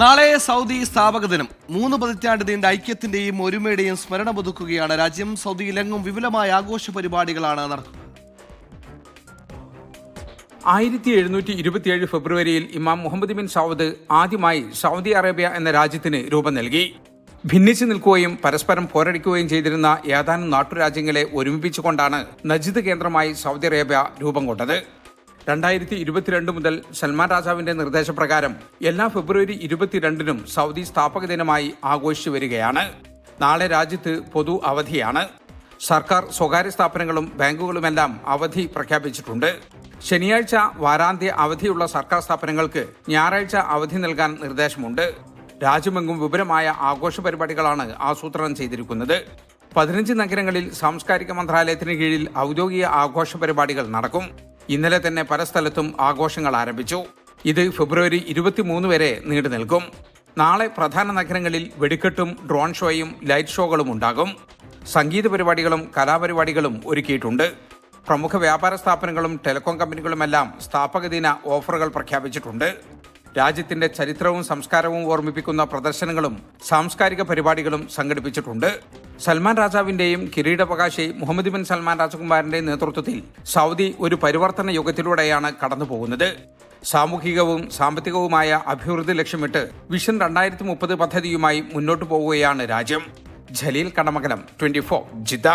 നാളെ സൗദി സ്ഥാപക ദിനം മൂന്ന് പതിറ്റാണ്ട് നീണ്ട ഐക്യത്തിന്റെയും ഒരുമയുടെയും സ്മരണ പുതുക്കുകയാണ് രാജ്യം. സൗദിയിലെങ്ങും വിപുലമായ ആഘോഷ പരിപാടികളാണ് നടക്കുന്നത് ആയിരത്തി എഴുന്നൂറ്റി ഇരുപത്തിയേഴ് ഫെബ്രുവരിയിൽ ഇമാം മുഹമ്മദ് ബിൻ സൗദ് ആദ്യമായി സൗദി അറേബ്യ എന്ന രാജ്യത്തിന് രൂപം നൽകി. ഭിന്നിച്ചു നിൽക്കുകയും പരസ്പരം പോരടിക്കുകയും ചെയ്തിരുന്ന ഏതാനും നാട്ടുരാജ്യങ്ങളെ ഒരുമിപ്പിച്ചുകൊണ്ടാണ് നജിദ് കേന്ദ്രമായി സൗദി അറേബ്യ രൂപം കൊണ്ടത്. രണ്ടായിരത്തി ഇരുപത്തിരണ്ട് മുതൽ സൽമാൻ രാജാവിന്റെ നിർദ്ദേശപ്രകാരം എല്ലാ ഫെബ്രുവരി ഇരുപത്തിരണ്ടിനും സൗദി സ്ഥാപക ദിനമായി ആഘോഷിച്ചു വരികയാണ്. നാളെ രാജ്യത്ത് പൊതു അവധിയാണ്. സർക്കാർ സ്വകാര്യ സ്ഥാപനങ്ങളും ബാങ്കുകളുമെല്ലാം അവധി പ്രഖ്യാപിച്ചിട്ടുണ്ട്. ശനിയാഴ്ച വാരാന്ത്യ അവധിയുള്ള സർക്കാർ സ്ഥാപനങ്ങൾക്ക് ഞായറാഴ്ച അവധി നൽകാൻ നിർദ്ദേശമുണ്ട്. രാജ്യമെങ്ങും വിപുലമായ ആഘോഷ പരിപാടികളാണ് ആസൂത്രണം ചെയ്തിരിക്കുന്നത്. പതിനഞ്ച് നഗരങ്ങളിൽ സാംസ്കാരിക മന്ത്രാലയത്തിന് കീഴിൽ ഔദ്യോഗിക ആഘോഷ പരിപാടികൾ നടക്കും. ഇന്നലെ തന്നെ പല സ്ഥലത്തും ആഘോഷങ്ങൾ ആരംഭിച്ചു. ഇത് ഫെബ്രുവരി ഇരുപത്തിമൂന്ന് വരെ നീണ്ടു നിൽക്കും. നാളെ പ്രധാന നഗരങ്ങളിൽ വെടിക്കെട്ടും ഡ്രോൺ ഷോയും ലൈറ്റ് ഷോകളും ഉണ്ടാകും. സംഗീത പരിപാടികളും കലാപരിപാടികളും ഒരുക്കിയിട്ടുണ്ട്. പ്രമുഖ വ്യാപാര സ്ഥാപനങ്ങളും ടെലികോം കമ്പനികളുമെല്ലാം സ്ഥാപക ദിന ഓഫറുകൾ പ്രഖ്യാപിച്ചിട്ടുണ്ട്. രാജ്യത്തിന്റെ ചരിത്രവും സംസ്കാരവും ഓർമ്മിപ്പിക്കുന്ന പ്രദർശനങ്ങളും സാംസ്കാരിക പരിപാടികളും സംഘടിപ്പിച്ചിട്ടുണ്ട്. സൽമാൻ രാജാവിന്റെയും കിരീടപകാശി മുഹമ്മദ് ബിൻ സൽമാൻ രാജകുമാരന്റെയും നേതൃത്വത്തിൽ സൗദി ഒരു പരിവർത്തന യുഗത്തിലൂടെയാണ് കടന്നുപോകുന്നത്. സാമൂഹികവും സാമ്പത്തികവുമായ അഭിവൃദ്ധി ലക്ഷ്യമിട്ട് വിഷൻ രണ്ടായിരത്തി മുപ്പത് പദ്ധതിയുമായി മുന്നോട്ടു പോവുകയാണ് രാജ്യം. Jaleel Kadamakalam twenty four Jeddah.